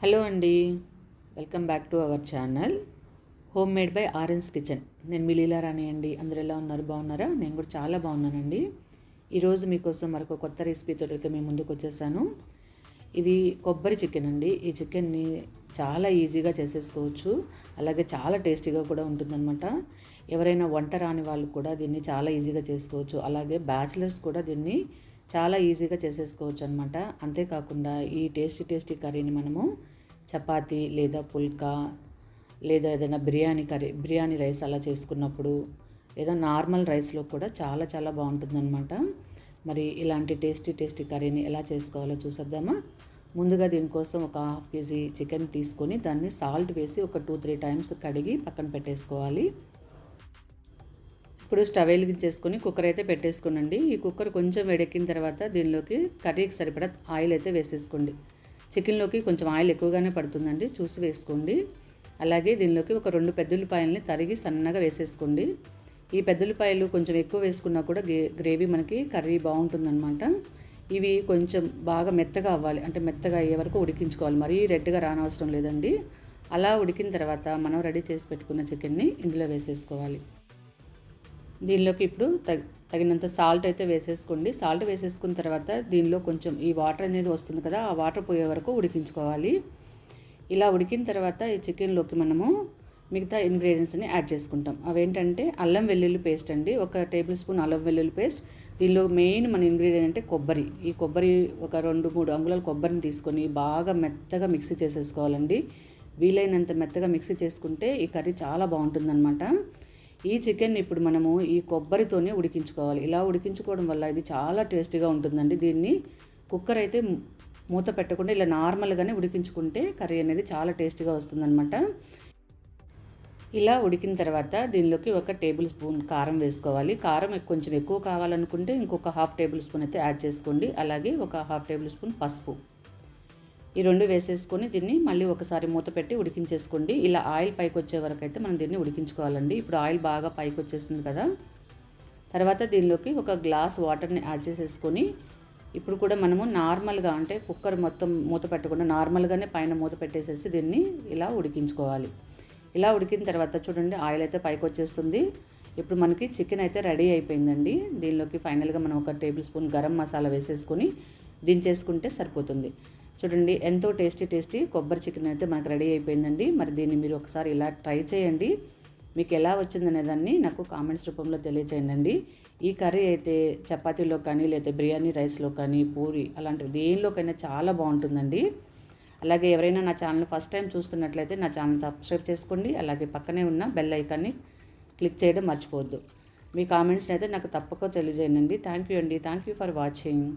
Hello అండి. Welcome back to our channel. Home made by orange kitchen. నేను మిలీలా రాణి అండి. అందరు ఎలా ఉన్నారు? బాగున్నారా? నేను కూడా చాలా బాగున్నానండి. ఈరోజు మీకోసం మరొక కొత్త రెసిపీతో అయితే మేము ముందుకు వచ్చేసాను. ఇది కొబ్బరి చికెన్ అండి. ఈ చికెన్ని చాలా ఈజీగా చేసేసుకోవచ్చు. అలాగే చాలా టేస్టీగా కూడా ఉంటుందన్నమాట. ఎవరైనా వంట రాని వాళ్ళు కూడా దీన్ని చాలా ఈజీగా చేసుకోవచ్చు. అలాగే బ్యాచిలర్స్ కూడా దీన్ని చాలా ఈజీగా చేసేసుకోవచ్చు అనమాట అంతేకాకుండా ఈ టేస్టీ టేస్టీ కర్రీని మనము చపాతీ లేదా పుల్కా లేదా ఏదైనా బిర్యానీ కర్రీ బిర్యానీ రైస్ అలా చేసుకున్నప్పుడు లేదా నార్మల్ రైస్లో కూడా చాలా చాలా బాగుంటుందన్నమాట. మరి ఇలాంటి టేస్టీ టేస్టీ కర్రీని ఎలా చేసుకోవాలో చూసేద్దామా? ముందుగా దీనికోసం ఒక హాఫ్ కేజీ చికెన్ తీసుకొని దాన్ని సాల్ట్ వేసి ఒక టూ త్రీ టైమ్స్ కడిగి పక్కన పెట్టేసుకోవాలి. ఇప్పుడు స్టవ్ వెలిగించేసుకొని కుక్కర్ అయితే పెట్టేసుకోనండి. ఈ కుక్కర్ కొంచెం వేడెక్కిన తర్వాత దీనిలోకి కర్రీకి సరిపడా ఆయిల్ అయితే వేసేసుకోండి. చికెన్లోకి కొంచెం ఆయిల్ ఎక్కువగానే పడుతుందండి. చూసి వేసుకోండి. అలాగే దీనిలోకి ఒక రెండు పెద్దుల్లిపాయలని తరిగి సన్నగా వేసేసుకోండి. ఈ పెద్దుల్లిపాయలు కొంచెం ఎక్కువ వేసుకున్నా కూడా గ్రేవీ మనకి కర్రీ బాగుంటుందన్నమాట. ఇవి కొంచెం బాగా మెత్తగా అవ్వాలి. అంటే మెత్తగా అయ్యే వరకు ఉడికించుకోవాలి. మరీ రెడ్గా రానవసరం లేదండి. అలా ఉడికిన తర్వాత మనం రెడీ చేసి పెట్టుకున్న చికెన్ని ఇందులో వేసేసుకోవాలి. దీనిలోకి ఇప్పుడు తగినంత సాల్ట్ అయితే వేసేసుకోండి. సాల్ట్ వేసేసుకున్న తర్వాత దీనిలో కొంచెం ఈ వాటర్ అనేది వస్తుంది కదా ఆ వాటర్ పోయే వరకు ఉడికించుకోవాలి. ఇలా ఉడికిన తర్వాత ఈ చికెన్లోకి మనము మిగతా ఇంగ్రీడియంట్స్ని యాడ్ చేసుకుంటాం. అవేంటంటే అల్లం వెల్లుల్లి పేస్ట్ అండి ఒక టేబుల్ స్పూన్ అల్లం వెల్లుల్లి పేస్ట్ దీనిలో మెయిన్ మన ఇంగ్రీడియంట్ అంటే కొబ్బరి. ఈ కొబ్బరి ఒక రెండు మూడు అంగుళాల కొబ్బరిని తీసుకొని బాగా మెత్తగా మిక్సీ చేసేసుకోవాలండి. వీలైనంత మెత్తగా మిక్సీ చేసుకుంటే ఈ కర్రీ చాలా బాగుంటుందన్నమాట. ఈ చికెన్ ఇప్పుడు మనము ఈ కొబ్బరితోనే ఉడికించుకోవాలి. ఇలా ఉడికించుకోవడం వల్ల ఇది చాలా టేస్టీగా ఉంటుందండి. దీన్ని కుక్కర్ అయితే మూత పెట్టకుండా ఇలా నార్మల్గానే ఉడికించుకుంటే కర్రీ అనేది చాలా టేస్టీగా వస్తుందన్నమాట. ఇలా ఉడికిన తర్వాత దీనిలోకి ఒక టేబుల్ స్పూన్ కారం వేసుకోవాలి. కారం కొంచెం ఎక్కువ కావాలనుకుంటే ఇంకొక హాఫ్ టేబుల్ స్పూన్ అయితే యాడ్ చేసుకోండి. అలాగే ఒక హాఫ్ టేబుల్ స్పూన్ పసుపు. ఈ రెండు వేసేసుకొని దీన్ని మళ్ళీ ఒకసారి మూత పెట్టి ఉడికించేసుకోండి. ఇలా ఆయిల్ పైకి వచ్చే వరకు అయితే మనం దీన్ని ఉడికించుకోవాలండి. ఇప్పుడు ఆయిల్ బాగా పైకి వచ్చేసింది కదా. తర్వాత దీనిలోకి ఒక గ్లాస్ వాటర్ని యాడ్ చేసేసుకొని ఇప్పుడు కూడా మనము నార్మల్గా అంటే కుక్కర్ మొత్తం మూత పెట్టకుండా నార్మల్గానే పైన మూత పెట్టేసేసి దీన్ని ఇలా ఉడికించుకోవాలి. ఇలా ఉడికిన తర్వాత చూడండి ఆయిల్ అయితే పైకి వచ్చేస్తుంది ఇప్పుడు మనకి చికెన్ అయితే రెడీ అయిపోయిందండి. దీనిలోకి ఫైనల్గా మనం ఒక టేబుల్ స్పూన్ గరం మసాలా వేసేసుకొని దించేసుకుంటే సరిపోతుంది. చూడండి ఎంతో టేస్టీ టేస్టీ కొబ్బరి చికెన్ అయితే మనకు రెడీ అయిపోయిందండి. మరి దీన్ని మీరు ఒకసారి ఇలా ట్రై చేయండి. మీకు ఎలా వచ్చిందనే దాన్ని నాకు కామెంట్స్ రూపంలో తెలియచేయండి ఈ కర్రీ అయితే చపాతీలో కానీ లేదా బిర్యానీ రైస్లో కానీ పూరి అలాంటివి దేనిలోకైనా చాలా బాగుంటుందండి. అలాగే ఎవరైనా నా ఛానల్ ఫస్ట్ టైం చూస్తున్నట్లయితే నా ఛానల్ సబ్స్క్రైబ్ చేసుకోండి. అలాగే పక్కనే ఉన్న బెల్ ఐకాన్ని క్లిక్ చేయడం మర్చిపోవద్దు. మీ కామెంట్స్ని అయితే నాకు తప్పక తెలియజేయండి. థ్యాంక్ యూ అండి. Thank you for watching.